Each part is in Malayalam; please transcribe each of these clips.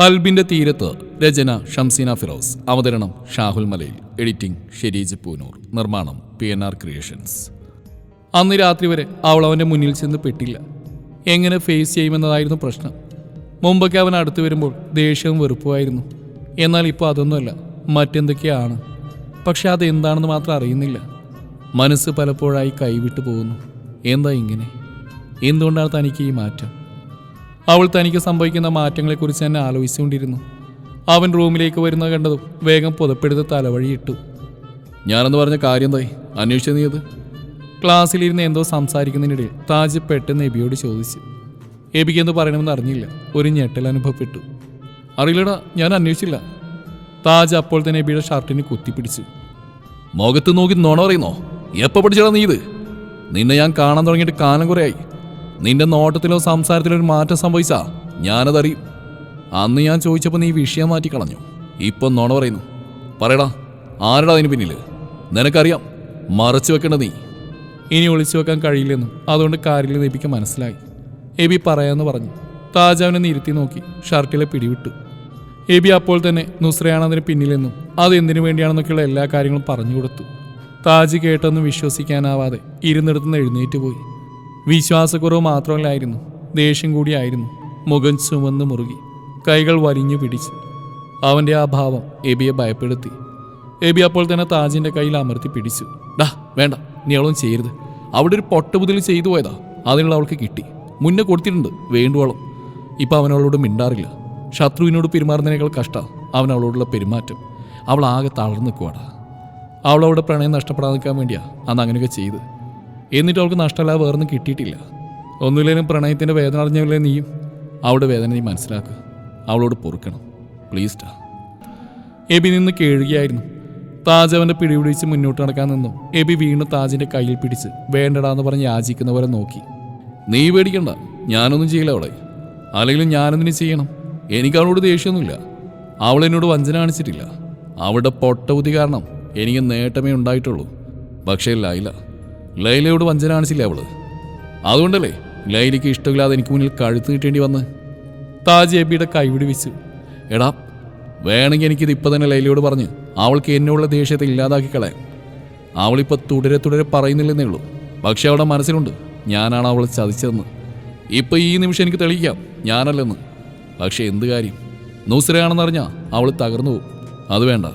ഹൽബിന്റെ തീരത്ത് രചന ഷംസീന ഫിറോസ് അവതരണം ഷാഹുൽ മലയിൽ എഡിറ്റിംഗ് ഷെരീജ് പൂനൂർ നിർമ്മാണം പി എൻ ആർ ക്രിയേഷൻസ്. അന്ന് രാത്രി വരെ അവൾ അവന്റെ മുന്നിൽ ചെന്ന് പെട്ടില്ല. എങ്ങനെ ഫേസ് ചെയ്യുമെന്നതായിരുന്നു പ്രശ്നം. മുമ്പൊക്കെ അവൻ അടുത്ത് വരുമ്പോൾ ദേഷ്യവും വെറുപ്പുമായിരുന്നു എന്നാൽ ഇപ്പോൾ അതൊന്നുമല്ല മറ്റെന്തൊക്കെയാണ്? പക്ഷെ അതെന്താണെന്ന് മാത്രം അറിയുന്നില്ല. മനസ്സ് പലപ്പോഴായി കൈവിട്ടു പോകുന്നു. എന്താ ഇങ്ങനെ? എന്തുകൊണ്ടാണ് തനിക്ക് ഈ മാറ്റം? അവൾ തനിക്ക് സംഭവിക്കുന്ന മാറ്റങ്ങളെക്കുറിച്ച് തന്നെ ആലോചിച്ചുകൊണ്ടിരുന്നു. അവൻ റൂമിലേക്ക് വരുന്ന കണ്ടതും വേഗം പുതപ്പെടുത്ത് തലവഴിയിട്ടു. ഞാനെന്ന് പറഞ്ഞ കാര്യം എന്തായി? അന്വേഷിച്ചു നീ അത്? ക്ലാസ്സിലിരുന്ന് എന്തോ സംസാരിക്കുന്നതിനിടയിൽ താജ് പെട്ടെന്ന് എബിയോട് ചോദിച്ചു. എബിക്ക് എന്ത് പറയണമെന്ന് അറിഞ്ഞില്ല. ഒരു ഞെട്ടൽ അനുഭവപ്പെട്ടു. അറിയില്ലടാ ഞാൻ അന്വേഷിച്ചില്ല. താജ് അപ്പോൾ തന്നെ എബിയുടെ ഷർട്ടിന് കുത്തിപ്പിടിച്ചു. മുഖത്ത് നോക്കി നോണ പറയുന്നോ? എപ്പോൾ പഠിച്ചടാ നീ ഇത്? നിന്നെ ഞാൻ കാണാൻ തുടങ്ങിയിട്ട് കാലം കുറയായി. നിന്റെ നോട്ടത്തിലോ സംസാരത്തിലോ ഒരു മാറ്റം സംഭവിച്ചാ ഞാനതറിയും. അന്ന് ഞാൻ ചോദിച്ചപ്പോൾ നീ വിഷയം മാറ്റി കളഞ്ഞു ഇപ്പം നോണ പറയുന്നു. പറയടാ ആരടാ അതിന് പിന്നിൽ നിനക്കറിയാം മറച്ചു വെക്കണ്ട നീ. ഇനി ഒളിച്ചു വെക്കാൻ കഴിയില്ലെന്നും അതുകൊണ്ട് കാര്യങ്ങൾ എബിക്ക് മനസ്സിലായി. എബി പറയാമെന്ന് പറഞ്ഞു. താജാവിനെ നിരുത്തി നോക്കി ഷർട്ടിലെ പിടിവിട്ടു. എബി അപ്പോൾ തന്നെ നുസ്രയാണ് അതിന് പിന്നിലെന്നും അത് എന്തിനു വേണ്ടിയാണെന്നൊക്കെയുള്ള എല്ലാ കാര്യങ്ങളും പറഞ്ഞു കൊടുത്തു. താജ് കേട്ടൊന്നും വിശ്വസിക്കാനാവാതെ ഇരുന്നിടത്തുനിന്ന് എഴുന്നേറ്റ് പോയി. വിശ്വാസക്കുറവ് മാത്രമല്ലായിരുന്നു ദേഷ്യം കൂടിയായിരുന്നു മുഖം ചുമന്ന് മുറുകി കൈകൾ വലിഞ്ഞു പിടിച്ച്. അവന്റെ ആ ഭാവം എബിയെ ഭയപ്പെടുത്തി. എബി അപ്പോൾ തന്നെ താജിന്റെ കയ്യിൽ അമർത്തി പിടിച്ചു. ഡാ വേണ്ട നീ അവളും ചെയ്യരുത്. അവിടെ ഒരു പൊട്ടുപുതിൽ ചെയ്തു പോയതാ. അതിനുള്ള അവൾക്ക് കിട്ടി. മുന്നേ കൊടുത്തിട്ടുണ്ട് വേണ്ടുവോളം. ഇപ്പം അവനവളോട് മിണ്ടാറില്ല. ശത്രുവിനോട് പെരുമാറുന്നതിനേക്കാൾ കഷ്ട അവൻ അവളോടുള്ള പെരുമാറ്റം. അവൾ ആകെ തളർന്നു നിൽക്കുവാടാ അവൾ അവളുടെ പ്രണയം നഷ്ടപ്പെടാതെ നിൽക്കാൻ വേണ്ടിയാ അന്ന് അങ്ങനെയൊക്കെ ചെയ്ത് എന്നിട്ട് അവൾക്ക് നഷ്ടമല്ല വേറൊന്നും കിട്ടിയിട്ടില്ല. ഒന്നുമില്ലേലും പ്രണയത്തിന്റെ വേദന അറിഞ്ഞില്ലേ നീയും അവളുടെ വേദന നീ മനസ്സിലാക്കുക അവളോട് പൊറുക്കണം. പ്ലീസ് ടാ. എബി നിന്ന് കേഴുകയായിരുന്നു. താജ് അവന്റെ പിടിപിടിച്ച് മുന്നോട്ട് നടക്കാൻ നിന്നു. എബി വീണ്ടും താജിന്റെ കയ്യിൽ പിടിച്ച് വേണ്ടടാന്ന് പറഞ്ഞ് യാചിക്കുന്ന പോലെ നോക്കി. നീ പേടിക്കണ്ട. ഞാനൊന്നും ചെയ്യില്ല അവളെ. അല്ലെങ്കിലും ഞാനെന്തിനു ചെയ്യണം? എനിക്ക് അവളോട് ദേഷ്യമൊന്നുമില്ല. അവളെന്നോട് വഞ്ചന കാണിച്ചിട്ടില്ല. അവളുടെ പൊട്ടബുദ്ധി കാരണം എനിക്ക് നേട്ടമേ ഉണ്ടായിട്ടുള്ളൂ. പക്ഷേ ലൈല ലൈലയോട് വഞ്ചന കാണിച്ചില്ല അവൾ? അതുകൊണ്ടല്ലേ ലൈലയ്ക്ക് ഇഷ്ടമില്ലാതെ എനിക്ക് മുന്നിൽ കഴുത്ത് കിട്ടേണ്ടി വന്ന്? താജ് എബിയുടെ കൈവിടി വെച്ചു. എടാ വേണമെങ്കിൽ എനിക്കിത് ഇപ്പം തന്നെ ലൈലയോട് പറഞ്ഞ് അവൾക്ക് എന്നുള്ള ദേഷ്യത്തെ ഇല്ലാതാക്കി കളയാം. അവളിപ്പോൾ തുടരെ തുടരെ പറയുന്നില്ലെന്നേ ഉള്ളൂ. പക്ഷെ അവളുടെ മനസ്സിലുണ്ട്. ഞാനാണ് അവളെ ചതിച്ചതെന്ന്. ഇപ്പം ഈ നിമിഷം എനിക്ക് തെളിയിക്കാം. ഞാനല്ലെന്ന്. പക്ഷേ എന്ത് കാര്യം? നൂസരയാണെന്നറിഞ്ഞാൽ അവൾ തകർന്നു പോകും. അത് വേണ്ട.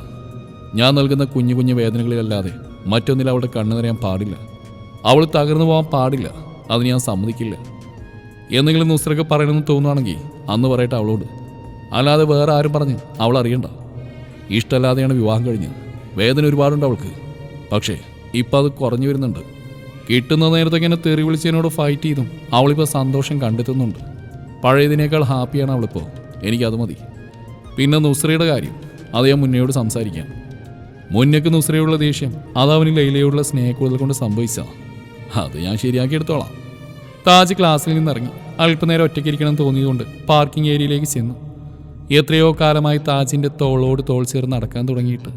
ഞാൻ നൽകുന്ന കുഞ്ഞു കുഞ്ഞു വേദനകളിലല്ലാതെ മറ്റൊന്നിൽ അവളുടെ കണ്ണു നിറയാൻ പാടില്ല. അവൾ തകർന്നു പോകാൻ പാടില്ല. അത് ഞാൻ സമ്മതിക്കില്ല. എന്തെങ്കിലും നുസ്രക്ക് പറയണമെന്ന് തോന്നുകയാണെങ്കിൽ അന്ന് പറയട്ടെ അവളോട്. അല്ലാതെ വേറെ ആരും പറഞ്ഞ് അവൾ അറിയണ്ട. ഇഷ്ടമല്ലാതെയാണ് വിവാഹം കഴിഞ്ഞത്. വേദന ഒരുപാടുണ്ട് അവൾക്ക്. പക്ഷേ ഇപ്പം അത് കുറഞ്ഞു വരുന്നുണ്ട്. കിട്ടുന്ന നേരത്തേക്ക് എന്നെ തെറി വിളിച്ചതിനോട് ഫൈറ്റ് ചെയ്തും അവളിപ്പോൾ സന്തോഷം കണ്ടെത്തുന്നുണ്ട്. പഴയതിനേക്കാൾ ഹാപ്പിയാണ് അവളിപ്പോൾ. എനിക്കത് മതി. പിന്നെ നുസ്രയുടെ കാര്യം. അത് ഞാൻ മുന്നയോട് സംസാരിക്കാം. മുന്നേക്ക് നുസ്രയോടുള്ള ദേഷ്യം അത് അവന് ലൈലയോടുള്ള സ്നേഹക്കൂടുതൽ കൊണ്ട് സംഭവിച്ച അത് ഞാൻ ശരിയാക്കി എടുത്തോളാം താജ് ക്ലാസ്സിൽ നിന്നിറങ്ങി അല്പനേരം ഒറ്റയ്ക്കിരിക്കണം തോന്നിയതുകൊണ്ട് പാർക്കിംഗ് ഏരിയയിലേക്ക് ചെന്നു. എത്രയോ കാലമായി താജിന്റെ തോളോട് തോൾ ചേർന്ന് നടക്കാൻ തുടങ്ങിയിട്ട്.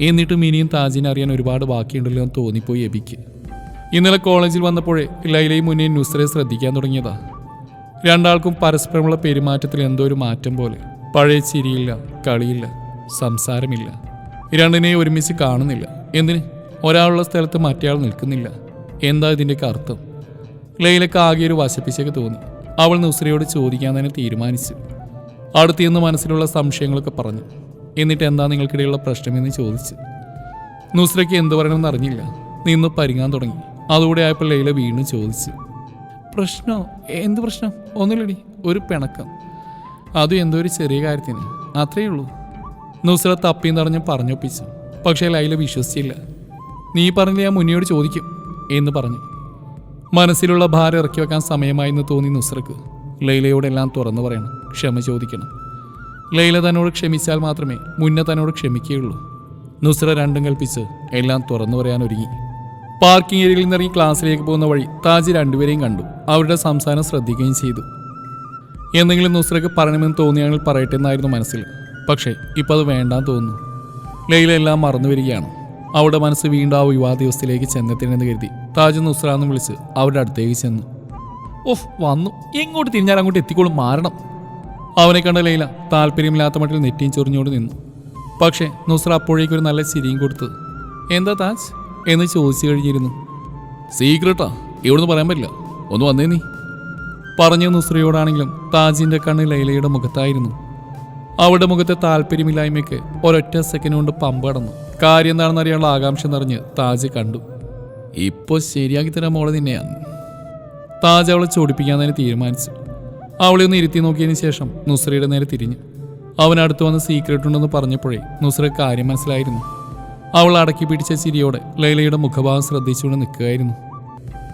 എന്നിട്ടും ഇനിയും താജിനെ അറിയാൻ ഒരുപാട് ബാക്കിയുണ്ടല്ലോ എന്ന് തോന്നിപ്പോയി എബിക്ക്. ഇന്നലെ കോളേജിൽ വന്നപ്പോഴേ ലൈലയും മുന്നേ നുസ്രയെ ശ്രദ്ധിക്കാൻ തുടങ്ങിയതാ. രണ്ടാൾക്കും പരസ്പരമുള്ള പെരുമാറ്റത്തിൽ എന്തോ ഒരു മാറ്റം പോലെ. പഴയ ചിരിയില്ല കളിയില്ല സംസാരമില്ല. രണ്ടിനെയും ഒരുമിച്ച് കാണുന്നില്ല. എന്തിന്? ഒരാളുള്ള സ്ഥലത്ത് മറ്റേയാൾ നിൽക്കുന്നില്ല. എന്താ ഇതിന്റെയൊക്കെ അർത്ഥം? ലൈലക്ക് ആകെ ഒരു വശപ്പിച്ചൊക്കെ തോന്നി. അവൾ നുസ്രയോട് ചോദിക്കാൻ തന്നെ തീരുമാനിച്ചു. അടുത്തിന്ന് മനസ്സിലുള്ള സംശയങ്ങളൊക്കെ പറഞ്ഞു. എന്നിട്ട് എന്താ നിങ്ങൾക്കിടയിലുള്ള പ്രശ്നമെന്ന് ചോദിച്ചു. നുസ്രയ്ക്ക് എന്ത് പറയണമെന്ന് അറിഞ്ഞില്ല. നിന്ന് പരിങ്ങാൻ തുടങ്ങി. അതുകൂടെ ആയപ്പോൾ ലൈല വീണ്ടും ചോദിച്ചു. പ്രശ്നോ? എന്ത് പ്രശ്നം? ഒന്നുമില്ലടി. ഒരു പിണക്കം. അതും എന്തോ ഒരു ചെറിയ കാര്യത്തിന്. അത്രയേ ഉള്ളൂ. നുസ്ര തപ്പിയും തടഞ്ഞും പറഞ്ഞൊപ്പിച്ചു. പക്ഷേ ലൈല വിശ്വസിച്ചില്ല. നീ പറഞ്ഞില്ല ഞാൻ മുന്നിയോട് ചോദിക്കും. എന്ന് പറഞ്ഞു. മനസ്സിലുള്ള ഭാരം ഇറക്കി വെക്കാൻ സമയമായെന്ന് തോന്നി നുസ്രക്ക്. ലൈലയോടെല്ലാം തുറന്നു പറയണം ക്ഷമ ചോദിക്കണം. ലൈല തന്നോട് ക്ഷമിച്ചാൽ മാത്രമേ മുന്നേ തന്നോട് ക്ഷമിക്കുകയുള്ളൂ. നുസ്ര രണ്ടും കൽപ്പിച്ച് എല്ലാം തുറന്നു പറയാൻ ഒരുങ്ങി. പാർക്കിംഗ് ഏരിയയിൽ നിന്നിറങ്ങി ക്ലാസ്സിലേക്ക് പോകുന്ന വഴി താജ് രണ്ടുപേരെയും കണ്ടു. അവരുടെ സംസാരം ശ്രദ്ധിക്കുകയും ചെയ്തു. എന്തെങ്കിലും നുസ്രക്ക് പറയണമെന്ന് തോന്നിയാണെങ്കിൽ പറയട്ടെ എന്നായിരുന്നു മനസ്സിൽ. പക്ഷേ ഇപ്പോൾ അത് വേണ്ടാന്ന് തോന്നുന്നു. ലൈല എല്ലാം മറന്നു വരികയാണ്. അവളുടെ മനസ്സ് വീണ്ടും ആ വിവാഹ ദിവസത്തിലേക്ക് ചെന്നെത്തിനെന്ന് കരുതി താജ് നുസ്ര എന്ന് വിളിച്ച് അവരുടെ അടുത്തേക്ക് ചെന്നു. ഓഹ് വന്നു. എങ്ങോട്ട് തിരിഞ്ഞാൽ അങ്ങോട്ട് എത്തിക്കോളും മാറണം. അവനെ കണ്ട ലൈല താല്പര്യമില്ലാത്ത മട്ടിൽ നെറ്റിയും ചൊറിഞ്ഞോട് നിന്നു. പക്ഷേ നുസ്ര അപ്പോഴേക്കൊരു നല്ല ചിരിയും കൊടുത്തു. എന്താ താജ്? എന്ന് ചോദിച്ചു കഴിഞ്ഞിരുന്നു. സീക്രട്ടാ ഇവിടുന്ന് പറയാൻ പറ്റില്ല. ഒന്ന് വന്നേ നീ. പറഞ്ഞു നുസ്രയോടാണെങ്കിലും താജിന്റെ കണ്ണ് ലൈലയുടെ മുഖത്തായിരുന്നു. അവളുടെ മുഖത്തെ താല്പര്യമില്ലായ്മയ്ക്ക് ഒരൊറ്റ സെക്കൻഡ് കൊണ്ട് പമ്പ് കടന്നു. കാര്യം എന്താണെന്ന് അറിയാനുള്ള ആകാംക്ഷ നിറഞ്ഞ് താജ് കണ്ടു. ഇപ്പോൾ ശരിയാക്കി തരാൻ മോളെ നിന്നെയാണ്. താജ് അവളെ ചോടിപ്പിക്കാൻ തന്നെ തീരുമാനിച്ചു. അവളെ ഒന്ന് ഇരുത്തി നോക്കിയതിന് ശേഷം നുസ്രയുടെ നേരെ തിരിഞ്ഞു. അവനടുത്ത് വന്ന് സീക്രട്ട് ഉണ്ടെന്ന് പറഞ്ഞപ്പോഴേ നുസ്ര കാര്യം മനസ്സിലായിരുന്നു. അവൾ അടക്കി പിടിച്ച ചിരിയോടെ ലൈലയുടെ മുഖഭാവം ശ്രദ്ധിച്ചുകൊണ്ട് നിൽക്കുകയായിരുന്നു.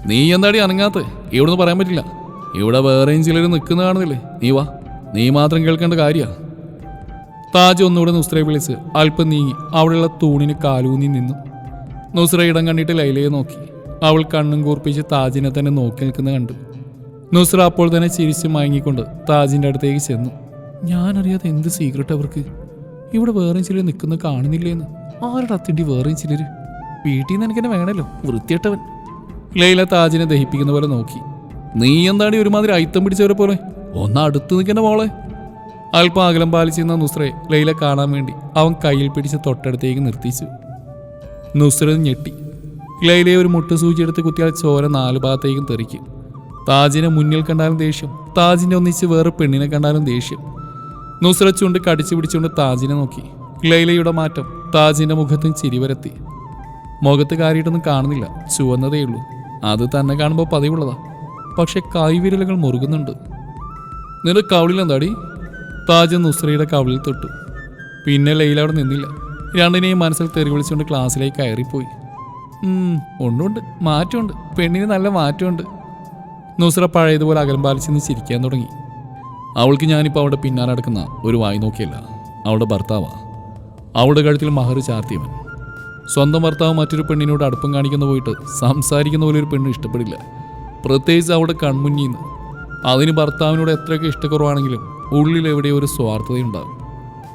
നീ എന്താടി അനങ്ങാത്ത? ഇവിടുന്ന് പറയാൻ പറ്റില്ല. ഇവിടെ വേറെയും ചിലർ നിൽക്കുന്ന കാണുന്നില്ലേ നീ വാ. നീ മാത്രം കേൾക്കേണ്ട കാര്യ. താജ് ഒന്നുകൂടെ നുസ്രയെ വിളിച്ച് അല്പം നീങ്ങി അവിടെയുള്ള തൂണിന് കാലൂന്നി നിന്നു. നുസ്ര ഇടം കണ്ടിട്ട് ലൈലയെ നോക്കി. അവൾ കണ്ണും കൂർപ്പിച്ച് താജിനെ തന്നെ നോക്കി നിൽക്കുന്ന കണ്ടു. നുസ്ര അപ്പോൾ തന്നെ ചിരിച്ച് മയങ്ങിക്കൊണ്ട് താജിന്റെ അടുത്തേക്ക് ചെന്നു. ഞാനറിയാതെ എന്ത് സീക്രട്ട് അവർക്ക്? ഇവിടെ വേറെയും ചിലർ നിൽക്കുന്ന കാണുന്നില്ലേന്ന്? ആരുടെ അത്തിണ്ടി വേറെയും ചിലർ വീട്ടിൽ നിന്ന് എനിക്കെന്നെ വേണമല്ലോ വൃത്തിയട്ടവൻ ലൈല താജിനെ ദഹിപ്പിക്കുന്ന പോലെ നോക്കി. നീ എന്താടി ഒരുമാതിരി അയിത്തം പിടിച്ചവരെ പോലെ? ഒന്ന് അടുത്ത് നിൽക്കുന്ന മോളെ. അല്പം അകലം പാലിച്ചിരുന്ന നുസ്രയെ ലൈല കാണാൻ വേണ്ടി അവൻ കയ്യിൽ പിടിച്ച് തൊട്ടടുത്തേക്ക് നിർത്തിച്ചു. നുസ്ര ഞെട്ടി. ലൈലയെ ഒരു മുട്ട സൂചിയെടുത്ത് കുത്തിയാൽ ചോര നാല് ഭാഗത്തേക്കും തെറിക്കും. താജിനെ മുന്നിൽ കണ്ടാലും ദേഷ്യം. താജിനെ ഒന്നിച്ച് വേറെ പെണ്ണിനെ കണ്ടാലും ദേഷ്യം. നുസ്ര ചുണ്ട് കടിച്ചു പിടിച്ചുകൊണ്ട് താജിനെ നോക്കി. ലൈലയുടെ മാറ്റം താജിന്റെ മുഖത്തും ചിരിവരത്തി മുഖത്ത് കാര്യമായിട്ടൊന്നും കാണുന്നില്ല. ചുവന്നതേ ഉള്ളൂ. അത് തന്നെ കാണുമ്പോൾ പതിവുള്ളതാ. പക്ഷെ കൈവിരലുകൾ മുറുകുന്നുണ്ട്. നിന്റെ കവിളിൽ എന്താടി താജ് നുസ്രയുടെ കവിളിൽ തൊട്ടു. പിന്നെ ലൈല അവിടെ നിന്നില്ല. രണ്ടിനെയും മനസ്സിൽ തെറി വിളിച്ചുകൊണ്ട് ക്ലാസ്സിലേക്ക് കയറിപ്പോയി. ഒന്നുണ്ട് മാറ്റമുണ്ട്. പെണ്ണിന് നല്ല മാറ്റമുണ്ട്. നുസ്ര പഴയതുപോലെ അകലം പാലിച്ചെന്ന് ചിരിക്കാൻ തുടങ്ങി. അവൾക്ക് ഞാനിപ്പോൾ അവിടെ പിന്നാലെ അടക്കുന്ന ഒരു വായി നോക്കിയല്ല. അവളുടെ ഭർത്താവാ. അവളുടെ കഴുത്തിൽ മഹർ ചാർത്തിയവൻ. സ്വന്തം ഭർത്താവ് മറ്റൊരു പെണ്ണിനോട് അടുപ്പം കാണിക്കുന്ന പോയിട്ട് സംസാരിക്കുന്ന പോലെ ഒരു പെണ്ണ് ഇഷ്ടപ്പെടില്ല. പ്രത്യേകിച്ച് അവിടെ കൺമുന്നിന്ന്. അതിന് ഭർത്താവിനോട് എത്രയൊക്കെ ഇഷ്ടക്കുറവാണെങ്കിലും ഉള്ളിൽ എവിടെയോ ഒരു സ്വാർത്ഥതയുണ്ടാകും?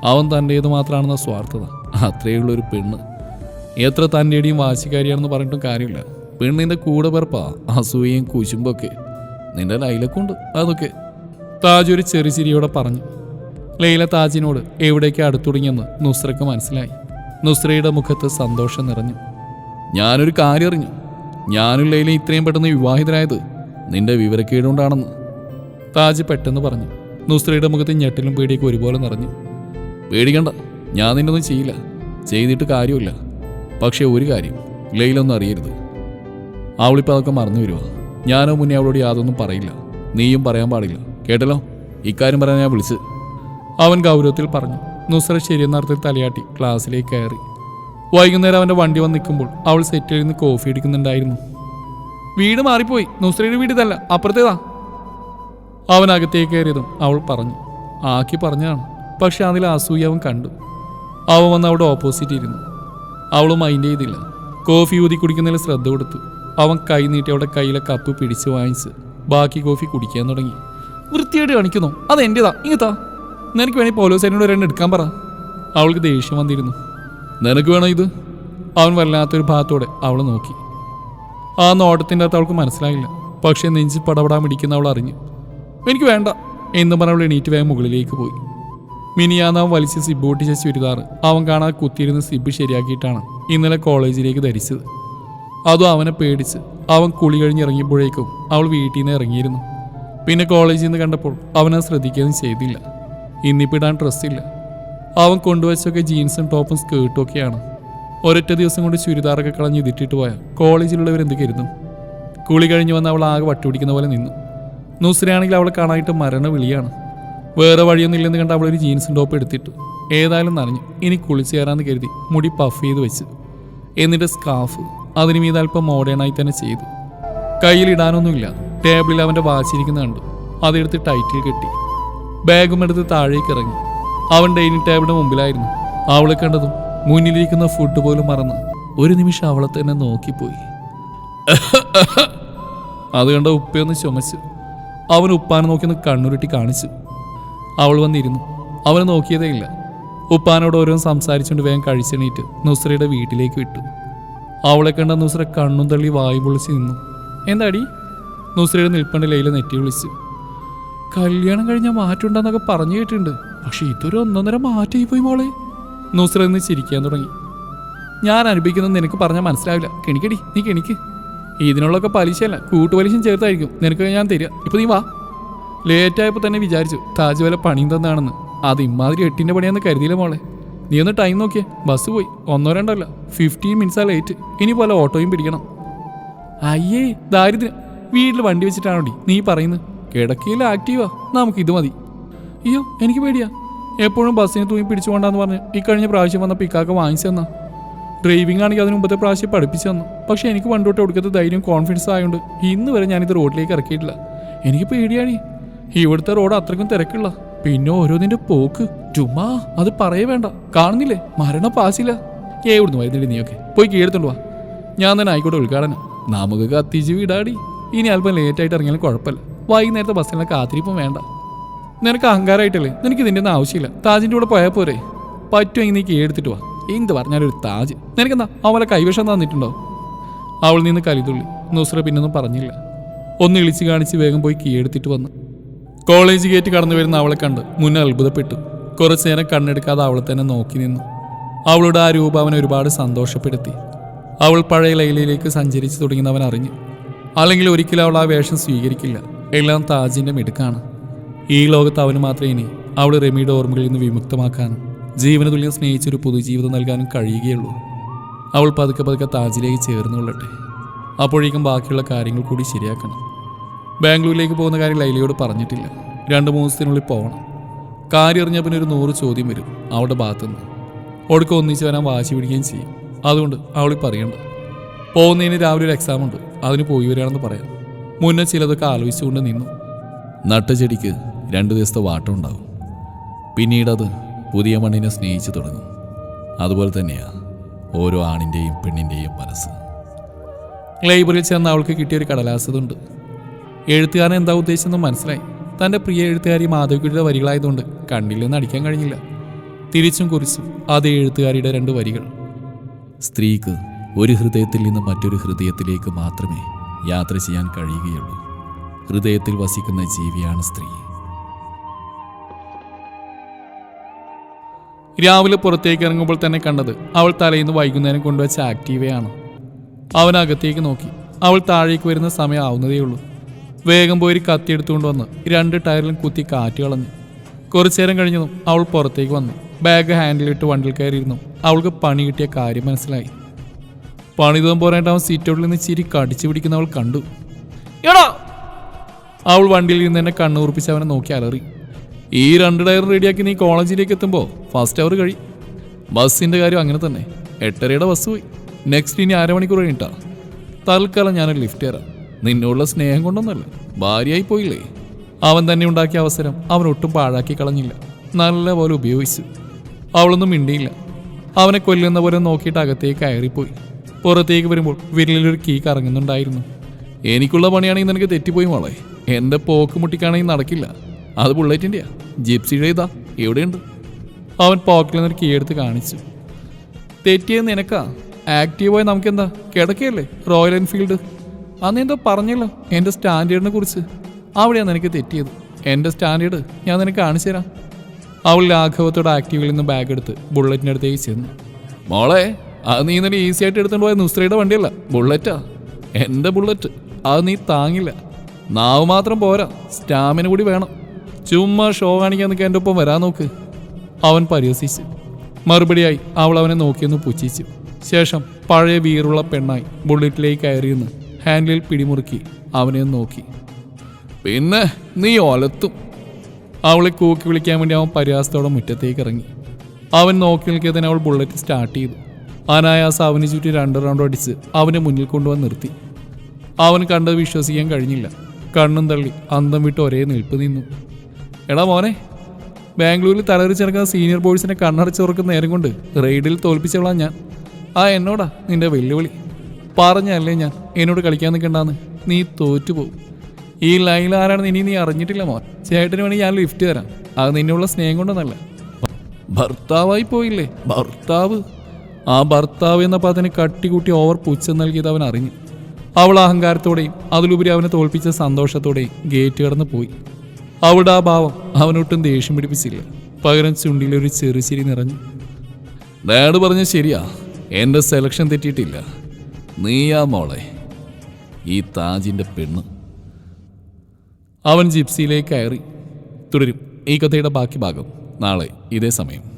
അവൻ തന്റേത് മാത്രമാണെന്ന സ്വാർത്ഥത. അത്രയുള്ള ഒരു പെണ്ണ്. എത്ര തന്റെടിയും വാശിക്കാരിയാണെന്ന് പറഞ്ഞിട്ടും കാര്യമില്ല. പെണ്ണിന്റെ കൂടെ പിറപ്പാ അസൂയയും കുശുമ്പൊക്കെ നിന്റെ ലൈലക്കുണ്ട് അതൊക്കെ. താജ് ഒരു ചെറിയ ചിരിയോടെ പറഞ്ഞു. ലൈല താജിനോട് എവിടേക്ക് അടുത്തുടങ്ങിയെന്ന് നുസ്രക്ക് മനസ്സിലായി. നുസ്രയുടെ മുഖത്ത് സന്തോഷം നിറഞ്ഞു. ഞാനൊരു കാര്യം അറിഞ്ഞു. ഞാനും ലൈല ഇത്രയും പെട്ടെന്ന് വിവാഹിതരായത് നിന്റെ വിവരക്കേടുകൊണ്ടാണെന്ന്. താജ് പെട്ടെന്ന് പറഞ്ഞു. നുസ്രയുടെ മുഖത്ത് ഞെട്ടലും പേടിയൊക്കെ ഒരുപോലെ നിറഞ്ഞു. പേടിക്കണ്ട ഞാൻ നിന്നൊന്നും ചെയ്യില്ല. ചെയ്തിട്ട് കാര്യമില്ല. പക്ഷേ ഒരു കാര്യം ലൈലൊന്നും അറിയരുത്. അവളിപ്പോൾ അതൊക്കെ മറന്നു വരുവാ. ഞാനോ മുന്നേ അവളോട് യാതൊന്നും പറയില്ല. നീയും പറയാൻ പാടില്ല. കേട്ടല്ലോ? ഇക്കാര്യം പറയാൻ ഞാൻ വിളിച്ച്. അവൻ ഗൗരവത്തിൽ പറഞ്ഞു. നുസ്ര ശരിയെന്ന അർത്ഥത്തിൽ തലയാട്ടി ക്ലാസ്സിലേക്ക് കയറി. വൈകുന്നേരം അവന്റെ വണ്ടി വന്ന് നിൽക്കുമ്പോൾ അവൾ സെറ്റിൽ നിന്ന് കോഫി അടിക്കുന്നുണ്ടായിരുന്നു വീട് മാറിപ്പോയി. നുസ്രയുടെ വീട് ഇതല്ല അപ്പുറത്തേതാ. അവൻ അകത്തേക്ക് കയറിയതും അവൾ പറഞ്ഞു ആക്കി പറഞ്ഞാണ്. പക്ഷെ അതിൽ അസൂയ അവൻ കണ്ടു. അവൻ വന്ന് അവിടെ ഓപ്പോസിറ്റ് ഇരുന്നു. അവൾ മൈൻഡ് ചെയ്തില്ല. കോഫി ഊതി കുടിക്കുന്നതിൽ ശ്രദ്ധ കൊടുത്തു. അവൻ കൈ നീട്ടി അവളുടെ കയ്യിലെ കപ്പ് പിടിച്ച് വാങ്ങിച്ച് ബാക്കി കോഫി കുടിക്കാൻ തുടങ്ങി. വൃത്തിയായിട്ട് കാണിക്കുന്നു? അത് എന്റെതാ ഇങ്ങത്താ നിനക്ക് വേണേൽ പോലോസേനോട് ഒരെണ്ണം എടുക്കാൻ പറ. അവൾക്ക് ദേഷ്യം വന്നിരുന്നു. നിനക്ക് വേണോ ഇത്? അവൻ വല്ലാത്തൊരു ഭാഗത്തോടെ അവളെ നോക്കി. ആ നോട്ടത്തിന്റെ അകത്ത് അവൾക്ക് മനസ്സിലായില്ല. പക്ഷേ നെഞ്ചി പടപടാൻ പിടിക്കുന്ന അവൾ അറിഞ്ഞു. എനിക്ക് വേണ്ട എന്ന് പറഞ്ഞവൾ എണീറ്റ് വേഗം മുകളിലേക്ക് പോയി. മിനിയാന്ന് അവൻ വലിച്ച് സിബ് ഒട്ടിച്ച ചുരിദാർ അവൻ കാണാതെ കുത്തിയിരുന്ന സിബ് ശരിയാക്കിയിട്ടാണ് ഇന്നലെ കോളേജിലേക്ക് ധരിച്ചത്. അതും അവനെ പേടിച്ച് അവൻ കുളി കഴിഞ്ഞ് ഇറങ്ങിയപ്പോഴേക്കും അവൾ വീട്ടിൽ നിന്ന് ഇറങ്ങിയിരുന്നു. പിന്നെ കോളേജിൽ നിന്ന് കണ്ടപ്പോൾ അവനത് ശ്രദ്ധിക്കുകയും ചെയ്തില്ല. ഇന്നിപ്പോൾ ഇടാൻ ഡ്രസ്സില്ല അവൻ കൊണ്ടുവച്ചൊക്കെ ജീൻസും ടോപ്പും സ്കേർട്ടും ഒക്കെയാണ്. ഒരൊറ്റ ദിവസം കൊണ്ട് ചുരിദാറൊക്കെ കളഞ്ഞ് ഇതിട്ടിട്ട് പോയാൽ കോളേജിലുള്ളവരെന്ത് കരുതും? കുളി കഴിഞ്ഞ് വന്ന് അവൾ ആകെ വട്ടുപിടിക്കുന്ന പോലെ നിന്നു. നുസ്രയാണെങ്കിൽ അവളെ കാണാനായിട്ട് മരണ വിളിയാണ്. വേറെ വഴിയൊന്നും ഇല്ലെന്ന് കണ്ട് അവളൊരു ജീൻസും ടോപ്പ് എടുത്തിട്ടു. ഏതായാലും നനഞ്ഞു. ഇനി കുളിച്ചു കയറാന്ന് കരുതി മുടി പഫ് ചെയ്ത് വെച്ച്. എന്നിട്ട് സ്കാഫ് അതിന് മീത് അല്പം മോഡേണായി തന്നെ ചെയ്തു. കയ്യിലിടാനൊന്നുമില്ല ടേബിളിൽ അവന്റെ വാച്ചിരിക്കുന്ന കണ്ടു. അതെടുത്ത് ടൈറ്റിൽ കെട്ടി. ബാഗും എടുത്ത് താഴേക്ക് ഇറങ്ങി. അവൻ ഡൈനിങ് ടേബിളിന് മുമ്പിലായിരുന്നു. അവളെ കണ്ടതും മുന്നിലിരിക്കുന്ന ഫുഡ് പോലും മറന്ന് ഒരു നിമിഷം അവളെ തന്നെ നോക്കിപ്പോയി. അത് കണ്ട ഉപ്പയൊന്ന് ചുമച്ചു. അവൻ ഉപ്പാനെ നോക്കിയൊന്ന് കണ്ണുരുട്ടി കാണിച്ചു. അവൾ വന്നിരുന്നു. അവനെ നോക്കിയതേ ഇല്ല. ഉപ്പാനോട് ഓരോന്ന് സംസാരിച്ചുകൊണ്ട് വേഗം കഴിച്ചെണീറ്റ് നുസ്രയുടെ വീട്ടിലേക്ക് വിട്ടു. അവളെ കണ്ട നുസ്ര കണ്ണും തള്ളി വായു പൊളിച്ച് നിന്നു. എന്താടി? നുസ്രയുടെ നിൽപ്പണ്ട് ലൈല നെറ്റി വിളിച്ചു. കല്യാണം കഴിഞ്ഞാൽ മാറ്റുണ്ടെന്നൊക്കെ പറഞ്ഞു കേട്ടിട്ടുണ്ട്. പക്ഷെ ഇതൊരു ഒന്നൊന്നര മാറ്റായി പോയി മോളെ. നുസ്ര നിന്ന് ചിരിക്കാൻ തുടങ്ങി. ഞാൻ അനുഭവിക്കുന്നത് നിനക്ക് പറഞ്ഞാൽ മനസ്സിലാവില്ല. കെണിക്കടി നീ കെണിക്ക്. ഇതിനുള്ളൊക്കെ പലിശയല്ല. കൂട്ടുപലിശയും ചേർത്തായിരിക്കും. നിനക്ക് ഞാൻ തരിക. ഇപ്പൊ നീ വാ. ലേറ്റായപ്പോൾ തന്നെ വിചാരിച്ചു താജ് വല്ല പണിയും തന്നാണെന്ന്. അത് ഇമാതിരി എട്ടിന്റെ പണിയാന്ന് കരുതിയില്ല മോളെ. നീ ഒന്ന് ടൈം നോക്കിയേ. ബസ് പോയി. ഒന്നോ രണ്ടോ അല്ല. ഫിഫ്റ്റീൻ മിനിറ്റ്സാ ലേറ്റ് ഇനി പോലെ ഓട്ടോയും പിടിക്കണം. അയ്യേ ദാരിദ്ര്യം. വീട്ടിൽ വണ്ടി വെച്ചിട്ടാണോടി നീ പറയുന്നത്? കിടക്കയിൽ ആക്റ്റീവാ നമുക്ക് ഇത് മതി. അയ്യോ എനിക്ക് പേടിയാ. എപ്പോഴും ബസ്സിന് തൂങ്ങി പിടിച്ചുകൊണ്ടാന്ന് പറഞ്ഞ് ഈ കഴിഞ്ഞ പ്രാവശ്യം വന്ന പിക്കാക്ക വാങ്ങിച്ചു തന്നാ ഡ്രൈവിംഗ് ആണെങ്കിൽ അതിന് മുമ്പത്തെ പ്രാവശ്യം പഠിപ്പിച്ചു തന്നു. പക്ഷെ എനിക്ക് പണ്ടോട്ട് കൊടുക്കത്തെ ധൈര്യം കോൺഫിഡൻസ് ആയതുകൊണ്ട് ഇന്ന് വരെ ഞാനിത് റോഡിലേക്ക് ഇറക്കിയിട്ടില്ല. എനിക്ക് പേടിയാണി ഇവിടുത്തെ റോഡ് അത്രയ്ക്കും തിരക്കുള്ള. പിന്നെ ഓരോന്നിന്റെ പോക്ക്. ചുമ്മാ അത് പറയേ വേണ്ട. കാണുന്നില്ലേ? മരണം പാസില്ല. ഏ ഇവിടുന്ന് വരുന്നില്ല നീയൊക്കെ. പോയി കീഴെടുത്തോണ്ട് വാ. ഞാൻ തന്നെ ആയിക്കോട്ടെ ഉദ്ഘാടനം. നമുക്ക് കത്തിച്ച് വിടാടി. ഇനി അല്പം ലേറ്റ് ആയിട്ട് ഇറങ്ങിയാലും കുഴപ്പമില്ല. വൈകുന്നേരത്തെ ബസ്സിനുള്ള കാത്തിരിപ്പും വേണ്ട. നിനക്ക് അഹങ്കാരമായിട്ടല്ലേ നിനക്ക് ഇതിന്റെ ഒന്നും ആവശ്യമില്ല. താജിന്റെ കൂടെ പോയാൽ പോരെ. പറ്റുമെങ്കിൽ നീ കീഴെടുത്തിട്ട് വാ. എന്ത് പറഞ്ഞാലൊരു താജ്. നിനക്കെന്താ? അവളെ കൈവശം തന്നിട്ടുണ്ടോ? അവൾ നിന്ന് കലിതുള്ളി. നുസ്ര പിന്നൊന്നും പറഞ്ഞില്ല. ഒന്ന് ഇളിച്ച് കാണിച്ച് വേഗം പോയി കീഴെടുത്തിട്ട് വന്നു. കോളേജ് ഗേറ്റ് കടന്നു വരുന്ന അവളെ കണ്ട് മുന്നേ അത്ഭുതപ്പെട്ടു. കുറച്ചു നേരം കണ്ണെടുക്കാതെ അവളെ തന്നെ നോക്കി നിന്നു. അവളുടെ ആ രൂപം അവനെ ഒരുപാട് സന്തോഷപ്പെടുത്തി. അവൾ പഴയ ലൈലയിലേക്ക് സഞ്ചരിച്ചു തുടങ്ങിയവൻ അറിഞ്ഞു. അല്ലെങ്കിൽ ഒരിക്കലും അവൾ ആ വേഷം സ്വീകരിക്കില്ല. എല്ലാം താജിന്റെ മിടുക്കാണ്. ഈ ലോകത്ത് അവന് മാത്രമേ ഇനി അവൾ റെമിയുടെ ഓർമ്മകളിൽ നിന്ന് വിമുക്തമാക്കാനും ജീവന തുല്യം സ്നേഹിച്ചൊരു പുതുജീവിതം നൽകാനും കഴിയുകയുള്ളൂ. അവൾ പതുക്കെ പതുക്കെ താജിലേക്ക് ചേർന്നുകൊള്ളട്ടെ അപ്പോഴേക്കും ബാക്കിയുള്ള കാര്യങ്ങൾ കൂടി ശരിയാക്കണം. ബാംഗ്ലൂരിലേക്ക് പോകുന്ന കാര്യം ലൈലയോട് പറഞ്ഞിട്ടില്ല. രണ്ട് മൂന്ന് ദിവസത്തിനുള്ളിൽ പോകണം കാര്യം അറിഞ്ഞാൽ പിന്നെ ഒരു നൂറ് ചോദ്യം വരും അവളുടെ ഭാഗത്തുനിന്ന്. ഒടുക്കം ഒന്നിച്ച് വരാൻ വാശി പിടിക്കുകയും ചെയ്യും. അതുകൊണ്ട് അവൾ പറയണ്ട. പോകുന്നതിന് രാവിലെ ഒരു എക്സാം ഉണ്ട്. അതിന് പോയി വരികയാണെന്ന് പറയാം. മുന്നേ ചിലതൊക്കെ ആലോചിച്ചുകൊണ്ട് നിന്നു. നട്ട ചെടിക്ക് രണ്ട് ദിവസത്തെ വാട്ടം ഉണ്ടാവും. പിന്നീട് അത് പുതിയ മണ്ണിനെ സ്നേഹിച്ചു തുടങ്ങും. അതുപോലെ തന്നെയാ ഓരോ ആണിന്റെയും പെണ്ണിന്റെയും മനസ്സ്. ലൈബ്രറിയിൽ ചെന്ന് അവൾക്ക് കിട്ടിയ ഒരു കടലാസതുണ്ട്. എഴുത്തുകാരൻ എന്താ ഉദ്ദേശിച്ചെന്ന് മനസ്സിലായി. തന്റെ പ്രിയ എഴുത്തുകാരി മാധവിക്കുട്ടിയുടെ വരികളായതുകൊണ്ട് കണ്ണിൽ നിന്ന് അടിക്കാൻ കഴിഞ്ഞില്ല. തിരിച്ചും കുറിച്ചും അതേ എഴുത്തുകാരിയുടെ രണ്ട് വരികൾ. സ്ത്രീക്ക് ഒരു ഹൃദയത്തിൽ നിന്ന് മറ്റൊരു ഹൃദയത്തിലേക്ക് മാത്രമേ യാത്ര ചെയ്യാൻ കഴിയുകയുള്ളൂ. ഹൃദയത്തിൽ വസിക്കുന്ന ജീവിയാണ് സ്ത്രീ. രാവിലെ പുറത്തേക്ക് ഇറങ്ങുമ്പോൾ തന്നെ കണ്ടത് അവൾ തലേന്ന് വൈകുന്നേരം കൊണ്ടുവച്ച ആക്റ്റീവയാണ് അവൻ അകത്തേക്ക് നോക്കി. അവൾ താഴേക്ക് വരുന്ന സമയം ആവുന്നതേയുള്ളൂ വേഗം പോയി ഒരു കത്തി എടുത്തുകൊണ്ട് വന്ന് രണ്ട് ടയറിലും കുത്തി കാറ്റ് കളഞ്ഞു. കുറച്ചു നേരം കഴിഞ്ഞതും അവൾ പുറത്തേക്ക് വന്നു. ബാഗ് ഹാൻഡിലിട്ട് വണ്ടിയിൽ കയറിയിരുന്നു. അവൾക്ക് പണി കിട്ടിയ കാര്യം മനസ്സിലായി. പണിതും പോരായിട്ട് അവൻ സീറ്റോട്ടിൽ നിന്ന് ചിരി കടിച്ചു പിടിക്കുന്ന അവൾ കണ്ടു. അവൾ വണ്ടിയിൽ നിന്ന് തന്നെ കണ്ണുറുപ്പിച്ച് അവനെ നോക്കി അലറി. ഈ രണ്ട് ടയർ റെഡിയാക്കി നീ കോളേജിലേക്ക് എത്തുമ്പോൾ ഫസ്റ്റ് അവർ കഴി. ബസ്സിന്റെ കാര്യം അങ്ങനെ തന്നെ. എട്ടരയുടെ ബസ് പോയി. നെക്സ്റ്റ് ഇനി അരമണിക്കൂർ കഴിഞ്ഞിട്ടാ. തൽക്കാലം ഞാനൊരു ലിഫ്റ്റ് തരാം നിന്നോടുള്ള സ്നേഹം കൊണ്ടൊന്നല്ല ഭാര്യയായി പോയില്ലേ? അവൻ തന്നെ ഉണ്ടാക്കിയ അവസരം അവൻ ഒട്ടും പാഴാക്കി കളഞ്ഞില്ല. നല്ലപോലെ ഉപയോഗിച്ചു. അവളൊന്നും മിണ്ടിയില്ല. അവനെ കൊല്ലുന്ന പോലെ നോക്കിയിട്ട് അകത്തേക്ക് കയറിപ്പോയി. പുറത്തേക്ക് വരുമ്പോൾ വിരലിലൊരു കീ കറങ്ങുന്നുണ്ടായിരുന്നു. എനിക്കുള്ള പണിയാണെങ്കിൽ നിനക്ക് തെറ്റിപ്പോയി മോളെ. എന്റെ പോക്ക് മുട്ടിക്കാണെങ്കിൽ നടക്കില്ല. അത് ബുള്ളറ്റിന്റെയാ ജിപ്സിയുടെ ഇതാ എവിടെയുണ്ട്? അവൻ പോക്കറ്റിൽ നിന്ന് കീഴെടുത്ത് കീ എടുത്ത് കാണിച്ചു. തെറ്റിയത് നിനക്കാ. ആക്റ്റീവായി നമുക്കെന്താ? കിടക്കയല്ലേ? റോയൽ എൻഫീൽഡ് അന്ന് എന്തോ പറഞ്ഞല്ലോ എന്റെ സ്റ്റാൻഡേർഡിനെ കുറിച്ച്. അവിടെയാണ് നിനക്ക് തെറ്റിയത്. എന്റെ സ്റ്റാൻഡേർഡ് ഞാൻ നിനക്ക് കാണിച്ചു തരാം. അവൾ ലാഘവത്തോടെ ആക്റ്റീവിൽ നിന്ന് ബാഗ് എടുത്ത് ബുള്ളറ്റിന്റെ അടുത്തേക്ക് ചെന്നു. മോളെ അത് നീ ഇന്നലെ ഈസി ആയിട്ട് എടുത്തുകൊണ്ട് പോയ നുസ്രയുടെ വണ്ടിയല്ല. ബുള്ളറ്റാ എന്റെ ബുള്ളറ്റ് അത് നീ താങ്ങില്ല. നാവ് മാത്രം പോരാ. സ്റ്റാമിന കൂടി വേണം. ചുമ്മാ ഷോ കാണിക്കാൻ നിൽക്കാൻ എന്റെ ഒപ്പം വരാൻ നോക്ക്. അവൻ പരിഹസിച്ചു. മറുപടിയായി അവൾ അവനെ നോക്കിയൊന്ന് പുച്ഛിച്ചു. ശേഷം പഴയ വീറുള്ള പെണ്ണായി ബുള്ളറ്റിലേക്ക് കയറിയെന്ന് ഹാൻഡിൽ പിടിമുറുക്കി അവനെ നോക്കി. പിന്നെ നീ ഒലത്തും. അവളെ കൂക്കി വിളിക്കാൻ വേണ്ടി അവൻ പരിഹാസത്തോടെ മുറ്റത്തേക്ക് ഇറങ്ങി. അവൻ നോക്കി നിൽക്കിയതിന് അവൾ ബുള്ളറ്റ് സ്റ്റാർട്ട് ചെയ്തു. അനായാസം അവന് ചുറ്റി രണ്ട് റൗണ്ട് അടിച്ച് അവനെ മുന്നിൽ കൊണ്ടുവന്ന് നിർത്തി. അവൻ കണ്ടത് വിശ്വസിക്കാൻ കഴിഞ്ഞില്ല. കണ്ണും തള്ളി അന്തം വിട്ട് ഒരേ നിൽപ്പ് നിന്നു. എടാ മോനെ ബാംഗ്ലൂരിൽ തലറിച്ചിറക്കുന്ന സീനിയർ ബോയ്സിനെ കണ്ണടച്ച് തുറക്കുന്ന നേരം കൊണ്ട് റെയ്ഡിൽ തോൽപ്പിച്ചവളാ ഞാൻ. ആ എന്നോടാ നിന്റെ വെല്ലുവിളി. പറഞ്ഞല്ലേ ഞാൻ എന്നോട് കളിക്കാൻ നിൽക്കണ്ടാന്ന്. നീ തോറ്റുപോകും. ഈ ലൈനിൽ ആരാണെന്ന് ഇനി നീ അറിഞ്ഞിട്ടില്ല മോൻ. ചേട്ടന് വേണമെങ്കിൽ ഞാൻ ലിഫ്റ്റ് തരാം. അത് നിന്നുള്ള സ്നേഹം കൊണ്ടൊന്നല്ല. ഭർത്താവായി പോയില്ലേ? ഭർത്താവ്. ആ ഭർത്താവ് എന്ന പദത്തിന് കട്ടികൂട്ടി ഓവർ പുച്ഛം നൽകിയത് അവൻ അറിഞ്ഞു. അവൾ അഹങ്കാരത്തോടെയും അതിലുപരി അവനെ തോൽപ്പിച്ച സന്തോഷത്തോടെയും ഗേറ്റ് കടന്ന് പോയി. അവിടെ ആ ഭാവം. അവനൊട്ടും ദേഷ്യം പിടിപ്പിച്ചില്ല. പകരം ചുണ്ടിലൊരു ചെറുചിരി നിറഞ്ഞു. ഡാഡ് പറഞ്ഞ ശരിയാ. എന്റെ സെലക്ഷൻ തെറ്റിയിട്ടില്ല. നീയാ മോളെ. ഈ താജിന്റെ പെണ്ണ്. അവൻ ജിപ്സിയിലേക്ക് കയറി. തുടരും. ഈ കഥയുടെ ബാക്കി ഭാഗം. നാളെ ഇതേ സമയം.